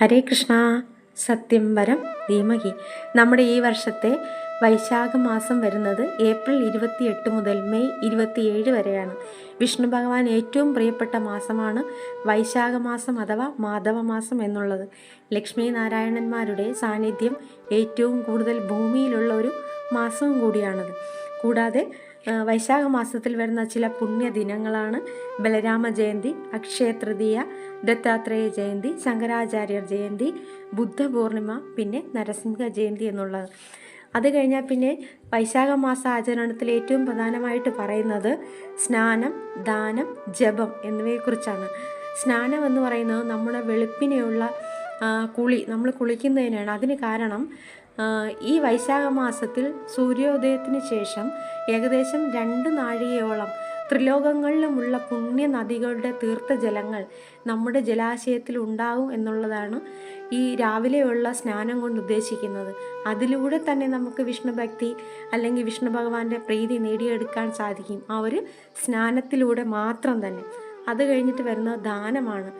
ഹരേ കൃഷ്ണ. സത്യം വരം ധീമഹി. നമ്മുടെ ഈ വർഷത്തെ വൈശാഖ മാസം വരുന്നത് ഏപ്രിൽ ഇരുപത്തിയെട്ട് മുതൽ മെയ് ഇരുപത്തിയേഴ് വരെയാണ്. വിഷ്ണു ഭഗവാൻ ഏറ്റവും പ്രിയപ്പെട്ട മാസമാണ് വൈശാഖ മാസം അഥവാ മാധവ മാസം എന്നുള്ളത്. ലക്ഷ്മി നാരായണന്മാരുടെ സാന്നിധ്യം ഏറ്റവും കൂടുതൽ ഭൂമിയിലുള്ള ഒരു മാസവും കൂടിയാണത്. കൂടാതെ വൈശാഖ മാസത്തിൽ വരുന്ന ചില പുണ്യ ദിനങ്ങളാണ് ബലരാമ ജയന്തി അക്ഷയ തൃതീയ ദത്താത്രേയ ജയന്തി ശങ്കരാചാര്യർ ജയന്തി ബുദ്ധ പൂർണിമ പിന്നെ നരസിംഹ ജയന്തി എന്നുള്ളത്. അത് കഴിഞ്ഞാൽ പിന്നെ വൈശാഖ മാസ ആചരണത്തിൽ ഏറ്റവും പ്രധാനമായിട്ട് പറയുന്നത് സ്നാനം ദാനം ജപം എന്നിവയെക്കുറിച്ചാണ്. സ്നാനം എന്ന് പറയുന്നത് നമ്മുടെ വെളുപ്പിനെയുള്ള കുളി നമ്മൾ കുളിക്കുന്നതിനാണ്. അതിന് കാരണം ഈ വൈശാഖ മാസത്തിൽ സൂര്യോദയത്തിന് ശേഷം ഏകദേശം രണ്ട് നാഴികയോളം ത്രിലോകങ്ങളിലുമുള്ള പുണ്യ നദികളുടെ തീർത്ഥജലങ്ങൾ നമ്മുടെ ജലാശയത്തിൽ ഉണ്ടാകും എന്നുള്ളതാണ് ഈ രാവിലെയുള്ള സ്നാനം കൊണ്ട് ഉദ്ദേശിക്കുന്നത്. അതിലൂടെ തന്നെ നമുക്ക് വിഷ്ണു ഭക്തി അല്ലെങ്കിൽ വിഷ്ണു ഭഗവാന്റെ പ്രീതി നേടിയെടുക്കാൻ സാധിക്കും. ആ ഒരു സ്നാനത്തിലൂടെ മാത്രം തന്നെ. അത് കഴിഞ്ഞിട്ട് വരുന്ന ദാനമാണ്.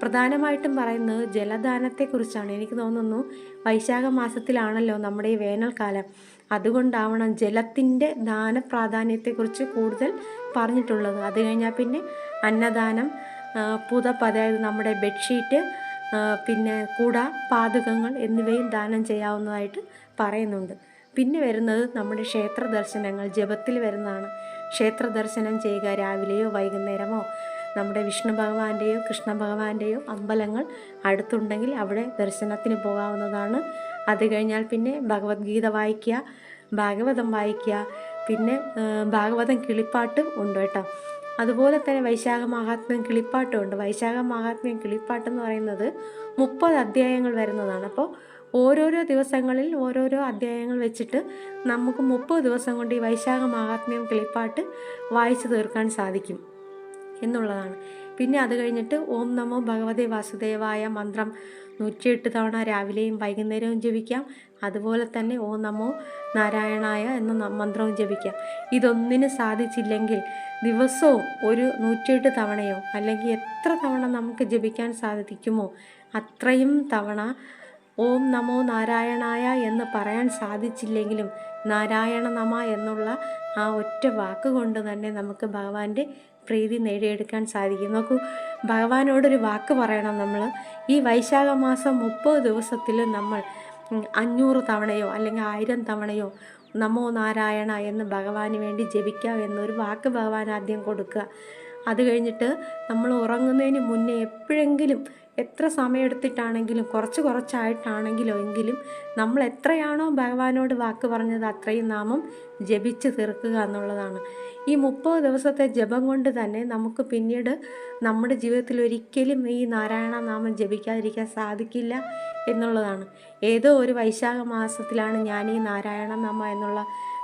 പ്രധാനമായിട്ടും പറയുന്നത് ജലദാനത്തെക്കുറിച്ചാണ്. എനിക്ക് തോന്നുന്നു വൈശാഖ മാസത്തിലാണല്ലോ നമ്മുടെ ഈ വേനൽക്കാലം. അതുകൊണ്ടാവണം ജലത്തിന്റെ ദാന പ്രാധാന്യത്തെക്കുറിച്ച് കൂടുതൽ പറഞ്ഞിട്ടുള്ളത്. അത് കഴിഞ്ഞാൽ പിന്നെ അന്നദാനം പുതപ്പ് അതായത് നമ്മുടെ ബെഡ്ഷീറ്റ് പിന്നെ കൂട പാതകങ്ങൾ എന്നിവയും ദാനം ചെയ്യാവുന്നതായിട്ട് പറയുന്നുണ്ട്. പിന്നെ വരുന്നത് നമ്മുടെ ക്ഷേത്ര ദർശനങ്ങൾ ജപത്തിൽ വരുന്നതാണ്. ക്ഷേത്ര ദർശനം ചെയ്യുക രാവിലെയോ വൈകുന്നേരമോ നമ്മുടെ വിഷ്ണു ഭഗവാന്റെയോ കൃഷ്ണ ഭഗവാന്റെയോ അമ്പലങ്ങൾ അടുത്തുണ്ടെങ്കിൽ അവിടെ ദർശനത്തിന് പോകാവുന്നതാണ്. അത് കഴിഞ്ഞാൽ പിന്നെ ഭഗവത്ഗീത വായിക്കുക ഭാഗവതം വായിക്കുക പിന്നെ ഭാഗവതം കിളിപ്പാട്ടും ഉണ്ട് കേട്ടോ. അതുപോലെ തന്നെ വൈശാഖ മഹാത്മ്യം കിളിപ്പാട്ടും ഉണ്ട്. വൈശാഖ മഹാത്മ്യം കിളിപ്പാട്ട് എന്ന് പറയുന്നത് മുപ്പത് അധ്യായങ്ങൾ വരുന്നതാണ്. അപ്പോൾ ഓരോരോ ദിവസങ്ങളിൽ ഓരോരോ അധ്യായങ്ങൾ വെച്ചിട്ട് നമുക്ക് മുപ്പത് ദിവസം കൊണ്ട് ഈ വൈശാഖ മഹാത്മ്യം കിളിപ്പാട്ട് വായിച്ചു തീർക്കാൻ സാധിക്കും. എന്നുള്ളതാണ്. പിന്നെ അത് കഴിഞ്ഞിട്ട് ഓം നമോ ഭഗവതി വാസുദേവായ മന്ത്രം നൂറ്റിയെട്ട് തവണ രാവിലെയും വൈകുന്നേരവും ജപിക്കാം. അതുപോലെ തന്നെ ഓം നമോ നാരായണായ എന്ന മന്ത്രവും ജപിക്കാം. ഇതൊന്നിനു സാധിച്ചില്ലെങ്കിൽ ദിവസവും ഒരു നൂറ്റിയെട്ട് തവണയോ അല്ലെങ്കിൽ എത്ര തവണ നമുക്ക് ജപിക്കാൻ സാധിക്കുമോ അത്രയും തവണ ഓം നമോ നാരായണായ എന്ന് പറയാൻ സാധിച്ചില്ലെങ്കിലും നാരായണ നമ എന്നുള്ള ആ ഒറ്റ വാക്കുകൊണ്ട് തന്നെ നമുക്ക് ഭഗവാന്റെ പ്രീതി നേടിയെടുക്കാൻ സാധിക്കും നോക്കൂ ഭഗവാനോടൊരു വാക്ക് പറയണം നമ്മൾ ഈ വൈശാഖ മാസം മുപ്പത് ദിവസത്തിൽ നമ്മൾ അഞ്ഞൂറ് തവണയോ അല്ലെങ്കിൽ ആയിരം തവണയോ നമോ നാരായണ എന്ന് ഭഗവാന് വേണ്ടി ജപിക്കാം എന്നൊരു വാക്ക് ഭഗവാൻ ആദ്യം കൊടുക്കുക. അത് കഴിഞ്ഞിട്ട് നമ്മൾ ഉറങ്ങുന്നതിന് മുന്നേ എപ്പോഴെങ്കിലും എത്ര സമയമെടുത്തിട്ടാണെങ്കിലും കുറച്ച് കുറച്ചായിട്ടാണെങ്കിലും എങ്കിലും നമ്മൾ എത്രയാണോ ഭഗവാനോട് വാക്ക് പറഞ്ഞത് അത്രയും നാമം ജപിച്ച് തീർക്കുക എന്നുള്ളതാണ്. ഈ മുപ്പത് ദിവസത്തെ ജപം കൊണ്ട് തന്നെ നമുക്ക് പിന്നീട് നമ്മുടെ ജീവിതത്തിൽ ഒരിക്കലും ഈ നാരായണ നാമം ജപിക്കാതിരിക്കാൻ സാധിക്കില്ല എന്നുള്ളതാണ്. ഏതോ ഒരു വൈശാഖ മാസത്തിലാണ് ഞാൻ ഈ നാരായണ നാമ എന്നുള്ള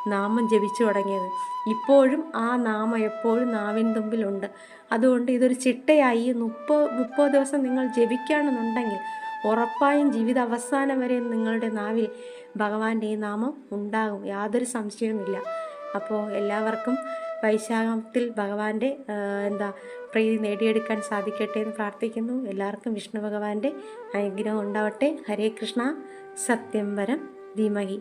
നാമം ജപിച്ചു തുടങ്ങിയത്. ഇപ്പോഴും ആ നാമം എപ്പോഴും നാവിൻ തുമ്പിലുണ്ട്. അതുകൊണ്ട് ഇതൊരു ചിട്ടയായി മുപ്പത് മുപ്പത് ദിവസം നിങ്ങൾ ജപിക്കുകയാണെന്നുണ്ടെങ്കിൽ ഉറപ്പായും ജീവിത അവസാനം വരെ നിങ്ങളുടെ നാവിൽ ഭഗവാന്റെ ഈ നാമം ഉണ്ടാകും. യാതൊരു സംശയവുമില്ല. അപ്പോൾ എല്ലാവർക്കും വൈശാഖത്തിൽ ഭഗവാന്റെ എന്താ പ്രീതി നേടിയെടുക്കാൻ സാധിക്കട്ടെ എന്ന് പ്രാർത്ഥിക്കുന്നു. എല്ലാവർക്കും വിഷ്ണു ഭഗവാന്റെ അനുഗ്രഹം ഉണ്ടാവട്ടെ. ഹരേ കൃഷ്ണ. സത്യം വരം. ധീമഹി.